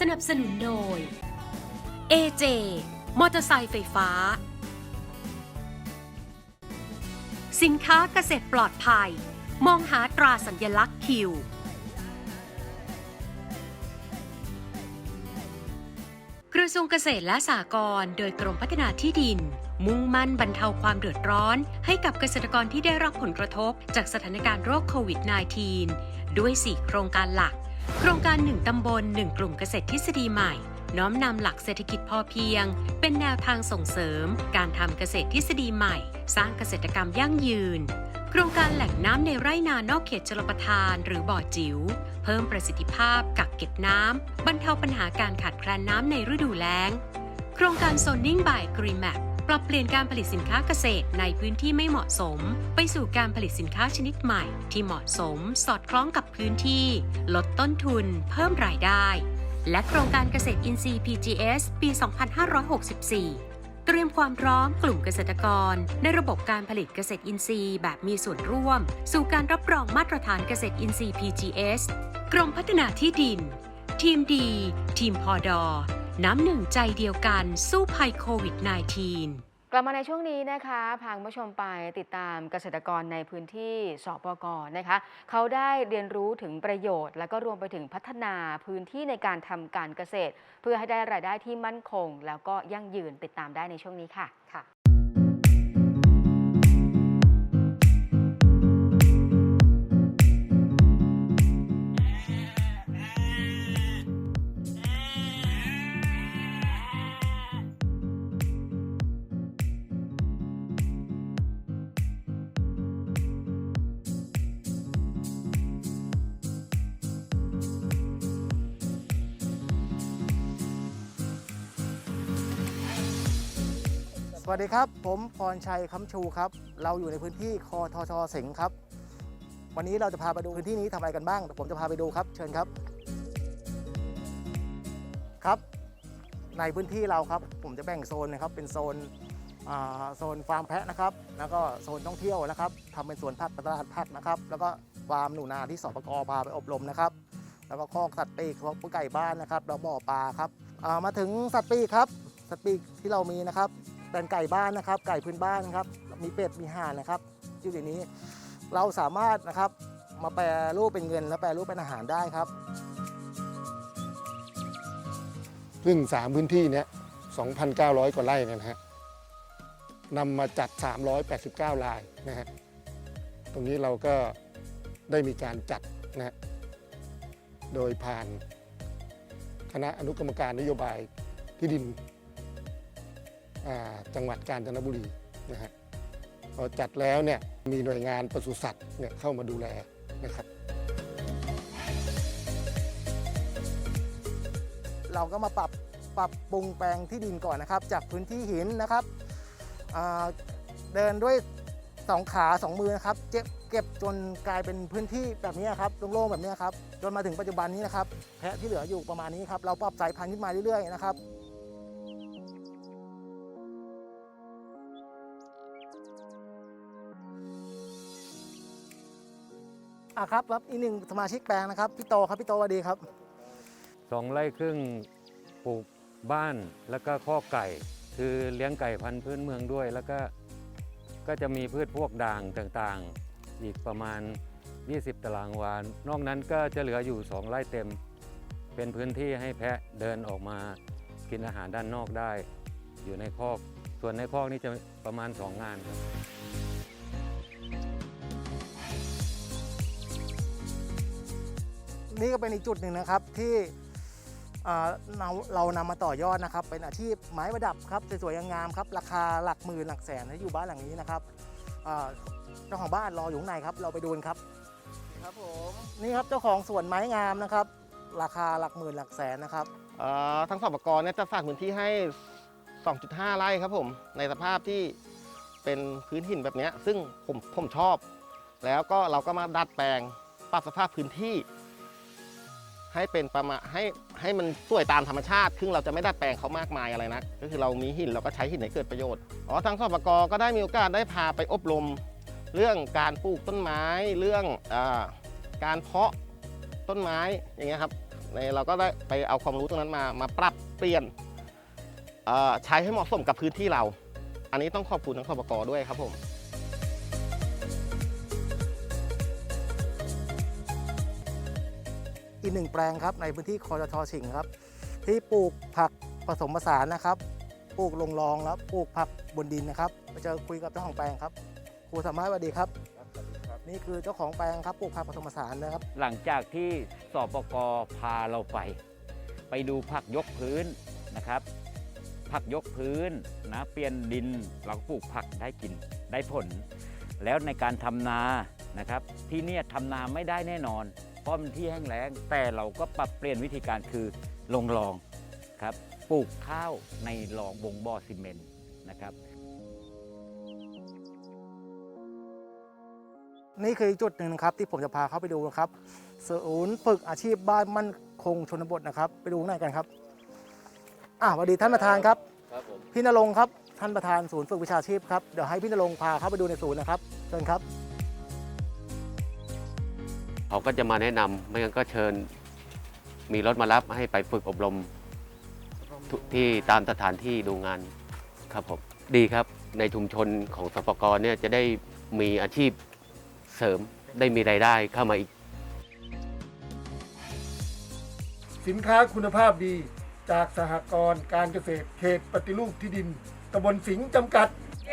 สนับสนุนโดย AJ มอเตอร์ไซค์ไฟฟ้า สินค้าเกษตรปลอดภัย มองหาตราสัญลักษณ์คิว กระทรวงเกษตรและสหกรณ์โดยกรมพัฒนาที่ดิน มุ่งมั่นบรรเทาความเดือดร้อน ให้กับเกษตรกรที่ได้รับผลกระทบจากสถานการณ์โรคโควิด -19 ด้วย 4 โครงการหลัก โครงการ 1 ตำบล 1 กลุ่มเกษตรทฤษฎีใหม่ น้อมนำหลักเศรษฐกิจพอเพียง เป็นแนวทางส่งเสริม การทำเกษตรทฤษฎีใหม่ สร้างเกษตรกรรมยั่งยืน โครงการแหล่งน้ำในไร่นานอกเขตชลประทาน หรือบ่อจิ๋ว เพิ่มประสิทธิภาพ กักเก็บน้ำบรรเทาปัญหาการขาดแคลนน้ำในฤดูแล้ง โครงการ Zoning by Green Map ป รับเปลี่ยนการผลิตสินค้าเกษตรในพื้นที่ไม่เหมาะสม ไปสู่การผลิตสินค้าชนิดใหม่ ที่เหมาะสม สอดคล้องกับพื้นที่ ลดต้นทุน เพิ่มรายได้ และโครงการเกษตรอินทรีย์ PGS ปี 2564เตรียมความพร้อมกลุ่มเกษตรกร ในระบบการผลิตเกษตรอินทรีย์แบบมีส่วนร่วม สู่การรับรองมาตรฐานเกษตรอินทรีย์ PGS กรมพัฒนาที่ดิน ทีมดี ทีมพอดอ น้ำหนึ่งใจเดียวกันสู้ภัยโควิด -19 กลับมาในช่วงนี้นะคะพาคุณผู้ชมไปติดตามเกษตรกรในพื้นที่สปกนะคะ เขาได้เรียนรู้ถึงประโยชน์ และก็รวมไปถึงพัฒนาพื้นที่ในการทำการเกษตร เพื่อให้ได้รายได้ที่มั่นคง แล้วก็ยั่งยืนติดตามได้ในช่วงนี้ค่ะ วัสดีครับ ผมพรชัยคำชูครับ เราอยู่ในพื้นที่คอทชเสงครับ วันนี้เราจะพาไปดูพื้นที่นี้ทำอะไรกันบ้าง ผมจะพาไปดูครับ เชิญครับ ครับ ในพื้นที่เราครับ ผมจะแบ่งโซนนะครับ เป็นโซนโซนฟาร์มแพะนะครับ แล้วก็โซนท่องเที่ยวนะครับทำเป็นสวนผักตลาดผักนะครับ แล้วก็ฟาร์มหนูนาที่สปกพาไปอบรมนะครับ แล้วก็คอกสัตว์ปีกคอกไก่บ้านนะครับแล้วบ่อปลาครับมาถึงสัตว์ปีกครับ สัตว์ปีกที่เรามีนะครับ เป็นไก่บ้านนะครับ ไก่พื้นบ้านครับ มีเป็ดมีห่านนะครับอยู่ในนี้ เราสามารถนะครับมาแปรรูปเป็นเงิน และแปรรูปเป็นอาหารได้ครับ ซึ่ง3พื้นที่เนี้ย2,900 กว่าไร่เนยนะฮะนำมาจัด 389 ลายนะฮะตรงนี้เราก็ได้มีการจัดนะฮะโดยผ่านคณะอนุกรรมการนโยบายที่ดิน จังหวัดกาญจนบุรีนะฮะพอจัดแล้วเนี่ยมีหน่วยงานปศุสัตว์เนี่ยเข้ามาดูแลนะครับ เราก็มาปรับปรับปรุงแปลงที่ดินก่อนนะครับ จากพื้นที่หินนะครับเดินด้วยสองขาสองมือนะครับเก็บเก็บจนกลายเป็นพื้นที่แบบนี้ครับโล่งๆแบบนี้ครับจนมาถึงปัจจุบันนี้นะครับแพะที่เหลืออยู่ประมาณนี้ครับเราปรับสายพันธุ์ขึ้นมาเรื่อยๆนะครับ อะครับครับอีกหนึ่งสมาชิกแปลงนะครับพี่โตครับพี่โตสวัสดีครับ สองไร่ครึ่งปลูกบ้านแล้วก็ข้อไก่ คือเลี้ยงไก่พันธุ์พื้นเมืองด้วย แล้วก็ก็จะมีพืชพวกด่างต่างๆ อีกประมาณ 20 ตารางวานอกนั้นก็จะเหลืออยู่ 2 ไร่เต็ม เป็นพื้นที่ให้แพะเดินออกมากินอาหารด้านนอกได้ อยู่ในคอก ส่วนในคอกนี่จะประมาณ 2 งานครับ นี่ก็เป็นอีกจุดหนึ่งนะครับที่เอ่อเราเรานำมาต่อยอดนะครับ เป็นอาชีพไม้ประดับครับสวยๆงามๆครับ ราคาหลักหมื่นหลักแสนที่อยู่บ้านหลังนี้นะครับเอ่อเจ้าของบ้านรออยู่ข้างในครับ เราไปดูกันครับ ครับผมนี่ครับเจ้าของสวนไม้งามนะครับ ราคาหลักหมื่นหลักแสนนะครับเอ่อทางสปกรเนี่ยจะฝากพื้นที่ให้ 2.5 ไร่ครับผมในสภาพที่เป็นพื้นหินแบบเนี้ยซึ่งผมผมชอบ แล้วก็เราก็มาดัดแปลงปรับสภาพพื้นที่ ให้เป็นประมาณให้ให้มันสวยตามธรรมชาติซึ่งเราจะไม่ดัดแปลงเขามากมายอะไรนะก็คือเรามีหินเราก็ใช้หินให้เกิดประโยชน์อ๋อทางสปกก็ได้มีโอกาสได้พาไปอบรม เรื่องการปลูกต้นไม้เรื่องอการเพาะต้นไม้อย่างเงี้ยครับในเราก็ได้ไปเอาความรู้ตรงนั้นมามาปรับเปลี่ยนใช้ให้เหมาะสมกับพื้นที่เรา อันนี้ต้องขอบคุณทั้งสปกด้วยครับผม อีกหนึ่งแปลงครับในพื้นที่คอจทฉิงครับ ที่ปลูกผักผสมผสานนะครับ ปลูกลงรองแล้วปลูกผักบนดินนะครับมาเจอคุยกับเจ้าของแปลงครับครูสามารถสวัสดีครับ นี่คือเจ้าของแปลงครับปลูกผักผสมผสานนะครับ หลังจากที่สปกพาเราไป ไปดูผักยกพื้นนะครับผักยกพื้นนะเปลี่ยนดินเราก็ปลูกผักได้กินได้ผล แล้วในการทำนานะครับ ที่เนี่ยทำนาไม่ได้แน่นอน เพราะมันที่แห้งแล้ง แต่เราก็ปรับเปลี่ยนวิธีการคือลงรองครับปลูกข้าวในรองบงบ่อซีเมนต์นะครับ นี่คืออีกจุดหนึ่งนะครับที่ผมจะพาเข้าไปดูนะครับศูนย์ฝึกอาชีพบ้านมั่นคงชนบทนะครับ ไปดูข้างในกันครับอ่าสวัสดีท่านประธานครับ ครับผม พี่นรงค์ครับท่านประธานศูนย์ฝึกวิชาชีพครับเดี๋ยวให้พี่นรงค์พาเข้าไปดูในศูนย์นะครับเชิญครับ เขาก็จะมาแนะนำไม่งั้นก็เชิญมีรถมารับให้ไปฝึกอบรมทุที่ตามสถานที่ดูงานครับผมดีครับในชุมชนของสปกรเนี่ยจะได้มีอาชีพเสริมได้มีรายได้เข้ามาอีก สินค้าคุณภาพดีจากสหกรณ์การเกษตรเขตปฏิรูปที่ดินตำบลสิงห์จำกัดเ